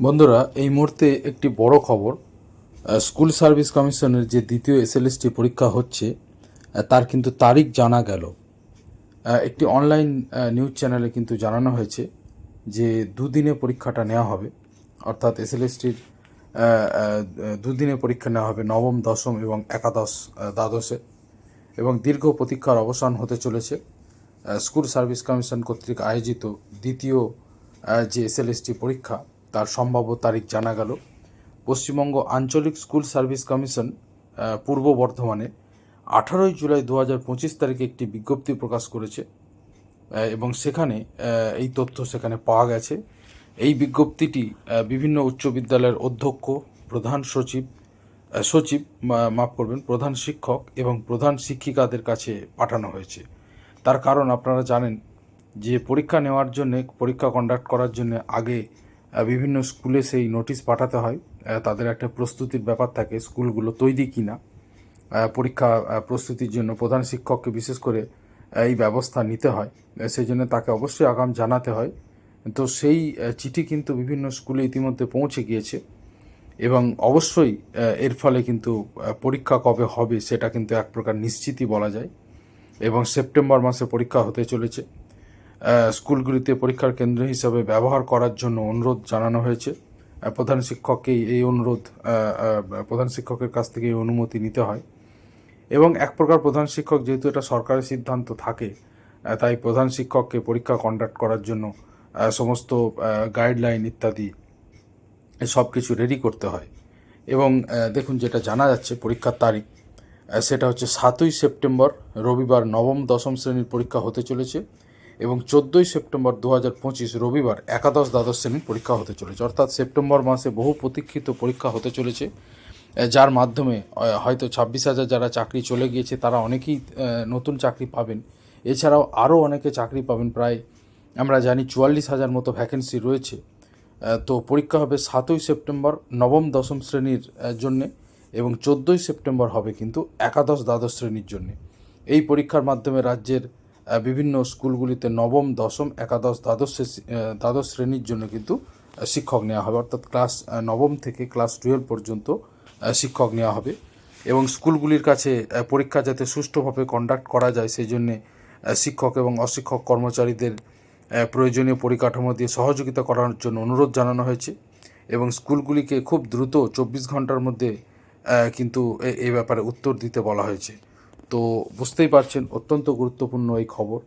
বন্ধুরা, এই মুহূর্তে একটি বড় খবর। স্কুল সার্ভিস কমিশনের যে দ্বিতীয় এসএলএসটি পরীক্ষা হচ্ছে তার কিন্তু তারিখ জানা গেল। একটি অনলাইন নিউজ চ্যানেলে কিন্তু জানানো হয়েছে যে দুদিনে পরীক্ষাটা নেওয়া হবে। অর্থাৎ এসএলএসটির দুদিনে পরীক্ষা নেওয়া হবে নবম, দশম এবং একাদশ দ্বাদশে। এবং দীর্ঘ প্রতীক্ষার অবসান হতে চলেছে। স্কুল সার্ভিস কমিশন কর্তৃক আয়োজিত দ্বিতীয় যে এসএলএসটি পরীক্ষা তার সম্ভাব্য তারিখ জানা গেল। পশ্চিমবঙ্গ আঞ্চলিক স্কুল সার্ভিস কমিশন পূর্ব বর্ধমানে আঠারোই জুলাই দু হাজার পঁচিশ তারিখে একটি বিজ্ঞপ্তি প্রকাশ করেছে এবং সেখানে এই তথ্য সেখানে পাওয়া গেছে। এই বিজ্ঞপ্তিটি বিভিন্ন উচ্চ বিদ্যালয়ের অধ্যক্ষ, প্রধান সচিব সচিব মাফ করবেন, প্রধান শিক্ষক এবং প্রধান শিক্ষিকাদের কাছে পাঠানো হয়েছে। তার কারণ আপনারা জানেন যে পরীক্ষা নেওয়ার জন্যে, পরীক্ষা কন্ডাক্ট করার জন্য আগে বিভিন্ন স্কুলে সেই নোটিশ পাঠাতে হয় তাদের একটা প্রস্তুতির ব্যাপার থাকে স্কুলগুলো তৈরি কিনা। আহ, পরীক্ষা প্রস্তুতির জন্য প্রধান শিক্ষককে বিশেষ করে এই ব্যবস্থা নিতে হয়। সেই জন্য তাকে অবশ্যই আগাম জানাতে হয়। তো সেই চিঠি কিন্তু বিভিন্ন স্কুলে ইতিমধ্যে পৌঁছে গিয়েছে এবং অবশ্যই এর ফলে কিন্তু পরীক্ষা কবে হবে সেটা কিন্তু এক প্রকার নিশ্চিতই বলা যায় এবং সেপ্টেম্বর মাসে পরীক্ষা হতে চলেছে। স্কুলগুলিতে পরীক্ষার কেন্দ্র হিসাবে ব্যবহার করার জন্য অনুরোধ জানানো হয়েছে। প্রধান শিক্ষককেই এই অনুরোধ প্রধান শিক্ষকের কাছ থেকে এই অনুমতি নিতে হয়। এবং এক প্রকার প্রধান শিক্ষক যেহেতু এটা সরকারের সিদ্ধান্ত থাকে তাই প্রধান শিক্ষককে পরীক্ষা কন্ডাক্ট করার জন্য সমস্ত গাইডলাইন ইত্যাদি সব কিছু রেডি করতে হয়। এবং দেখুন যেটা জানা যাচ্ছে পরীক্ষার তারিখ সেটা হচ্ছে সাতই সেপ্টেম্বর, রবিবার নবম দশম শ্রেণির পরীক্ষা হতে চলেছে। এবং চোদ্দোই সেপ্টেম্বর দু হাজার পঁচিশ রবিবার একাদশ দ্বাদশ শ্রেণির পরীক্ষা হতে চলেছে। অর্থাৎ সেপ্টেম্বর মাসে বহু প্রতীক্ষিত পরীক্ষা হতে চলেছে যার মাধ্যমে হয়তো ছাব্বিশ হাজার যারা চাকরি চলে গিয়েছে, তারা অনেকেই নতুন চাকরি পাবেন। এছাড়াও আরও অনেকে চাকরি পাবেন। প্রায় আমরা জানি চুয়াল্লিশ হাজার মতো ভ্যাকেন্সি রয়েছে। তো পরীক্ষা হবে সাতই সেপ্টেম্বর নবম দশম শ্রেণির জন্য এবং চোদ্দোই সেপ্টেম্বর হবে কিন্তু একাদশ দ্বাদশ শ্রেণির জন্য। এই পরীক্ষার মাধ্যমে রাজ্যের বিভিন্ন স্কুলগুলিতে নবম, দশম, একাদশ, দ্বাদশ দ্বাদশ শ্রেণির জন্য কিন্তু শিক্ষক নেওয়া হবে। অর্থাৎ ক্লাস নবম থেকে ক্লাস টুয়েলভ পর্যন্ত শিক্ষক নেওয়া হবে। এবং স্কুলগুলির কাছে পরীক্ষা যাতে সুষ্ঠুভাবে কন্ডাক্ট করা যায়, সেই জন্যে শিক্ষক এবং অশিক্ষক কর্মচারীদের প্রয়োজনীয় পরিকাঠামো দিয়ে সহযোগিতা করার জন্য অনুরোধ জানানো হয়েছে। এবং স্কুলগুলিকে খুব দ্রুত, চব্বিশ ঘণ্টার মধ্যে কিন্তু এ- ব্যাপারে উত্তর দিতে বলা হয়েছে। তো বুঝতেই পারছেন অত্যন্ত গুরুত্বপূর্ণ এই খবর।